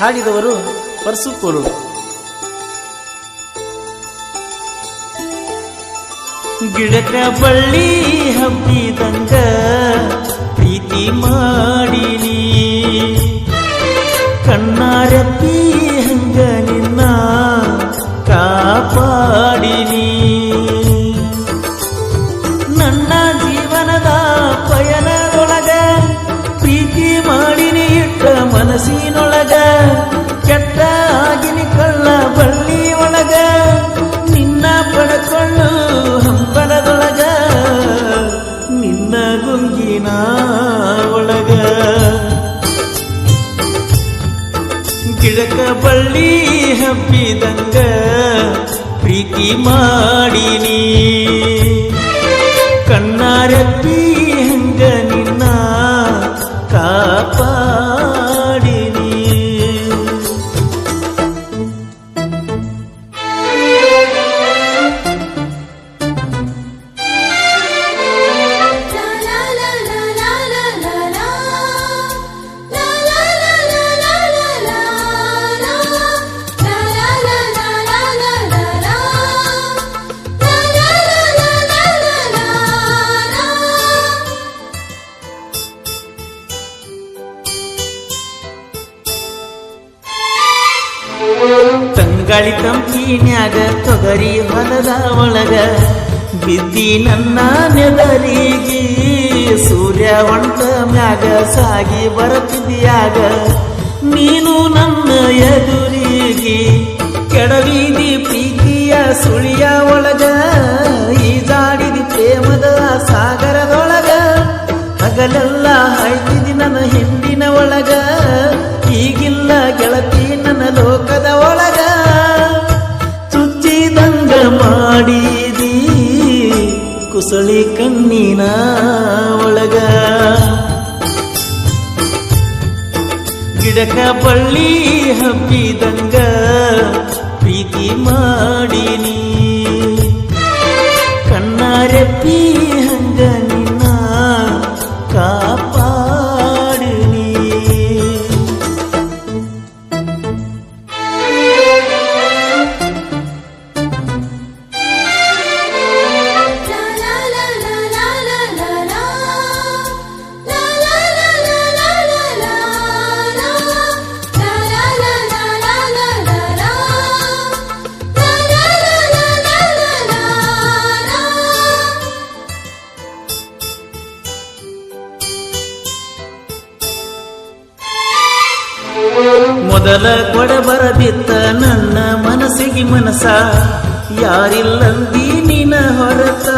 ಹಾಡಿದವರು ಪರ್ಸುಕೋಲು ಗಿಡಕ ಬಳ್ಳಿ ಹಬ್ಬಿದಂಗ ಪ್ರೀತಿ ಮಾಡಿನಿ. ಕಣ್ಣಾರಪ್ಪಿ ಹಂಗ ನಿನ್ನ ಕಾಪಾಡಿನಿ. ನನ್ನ ಜೀವನದ ಪಯನದೊಳಗ ಪ್ರೀತಿ ಮಾಡಿನಿ ಇಟ್ಟ ಮನಸ್ಸಿನೊಳಗ ಗುಂಗಿನ ಒಳಗ ಗಿಡಕ ಬಳ್ಳಿ ಹಬ್ಬಿದಂಗ ಪ್ರೀತಿ ಮಾಡಿನಿ ತಂಗಾಳಿ ತಂಪಿನ್ಯಾಗ ತೊಗರಿ ಹೊಲದ ಒಳಗ. ಬಿದ್ದಿ ನನ್ನ ನೆದರಿಗಿ ಸೂರ್ಯ ಒಂಟ ಮ್ಯಾಗ ಸಾಗಿ ಬರತಿದ್ಯಾಗ. ನೀನು ನನ್ನ ಎದುರಿಗೆ ಕೆಡವಿದಿ ಪ್ರೀತಿಯ ಸುಳಿಯ ಒಳಗ. ಈಜಾಡಿದಿ ಪ್ರೇಮದ ಸಾಗರದೊಳಗ ಹಗಲೆಲ್ಲ ಹಾಯ್ತಿದಿ ನನ್ನ ಮಾಡಿದಿ ಕುಸಳಿ ಕಣ್ಣಿನ ಒಳಗ. ಗಿಡಕ ಬಳ್ಳಿ ಹಬ್ಬಿದಂಗ ಮೊದಲ ಕೊಡ ಬರದಿತ್ತ ನನ್ನ ಮನಸ್ಸಿಗೆ ಮನಸ. ಯಾರಿಲ್ಲಂದಿ ನಿನ ಹೊರತ,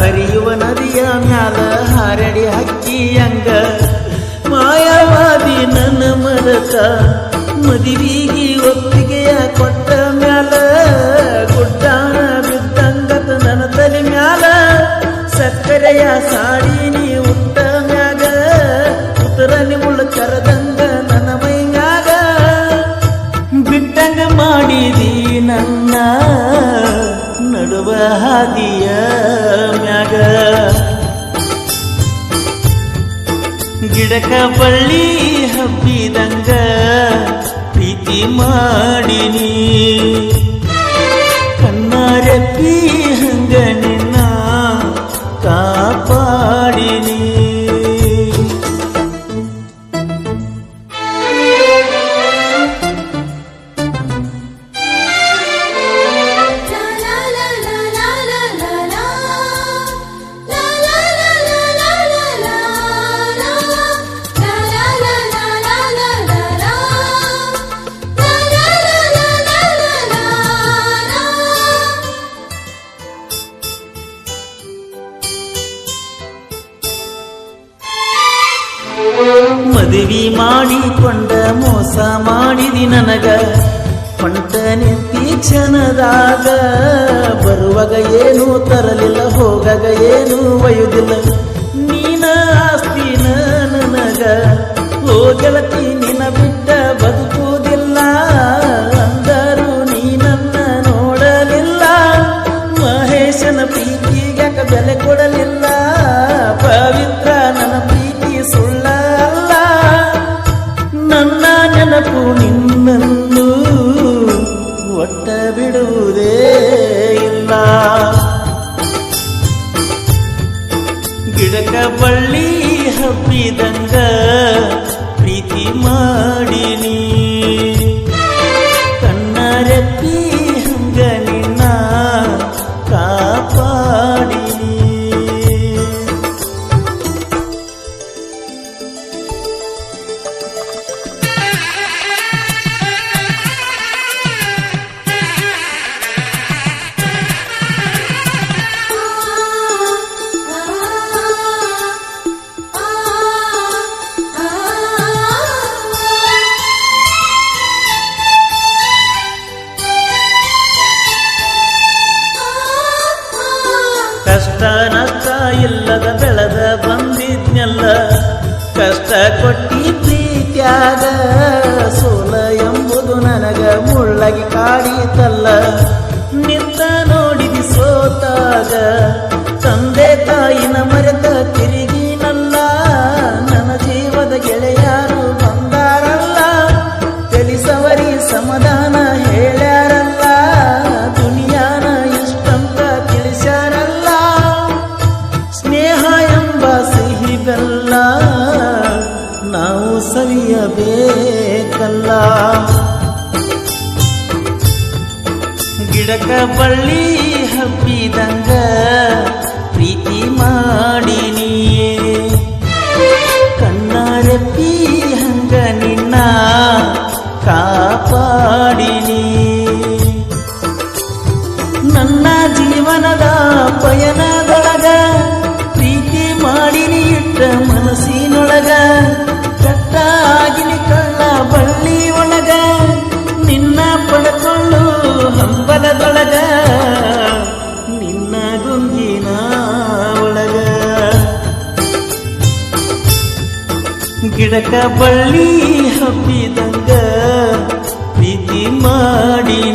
ಹರಿಯುವ ನದಿಯ ಮ್ಯಾಲ ಹಾರಡಿ ಹಕ್ಕಿಯಂಗ ಮಾಯವಾದಿ ನನ್ನ ಮರತ ಮದುವಿಗೆ ಹಬ್ಬಿದಂಗ ಪ್ರೀತಿ ಮಾಡಿನಿ. ಮದುವೆ ಮಾಡಿಕೊಂಡ ಮೋಸ ಮಾಡಿದಿ ನನಗ. ಹೊಂಟ ನಿಂತಿ ಬರುವಾಗ ಏನು ತರಲಿಲ್ಲ, ಹೋಗಾಗ ಏನು ಒಯ್ಯುದಿಲ್ಲ. ನೀನ ಆಸ್ತಿನ ನನಗ. ಓ ಗಿಡಕ ಬಳ್ಳಿ ಹಬ್ಬಿದಂಗ ಪ್ರೀತಿ ಮಾಡಿನಿ. ಕಣ್ಣರೆಪ್ಪಿ ಕಷ್ಟ ನಷ್ಟ ಇಲ್ಲದ ಗಿಡಕ ಬಳ್ಳಿ ಹಬ್ಬಿದಂಗ ಪ್ರೀತಿ ಮಾಡಿನಿ ಕಣ್ಣಾರಪ್ಪಿ ಹಂಗ ನಿನ್ನ ಕಾಪಾಡಿನಿ ನನ್ನ ಜೀವನದ ಪಯನದೊಳಗ ಪ್ರೀತಿ ಮಾಡಿನಿ ಇಟ್ಟ ಮನಸ್ಸಿನೊಳಗ, ಕಟ್ಟಾಗಿನಿ ಕಳ್ಳ ಬಳ್ಳಿ ಒಳಗ ನಿನ್ನ ಪಡ್ಕೊಳ್ಳು ಹಂಬಲದೊಳಗ ಗಿಡಕ ಬಳ್ಳಿ ಹಬ್ಬಿದಂಗ ಪ್ರೀತಿ ಮಾಡಿನಿ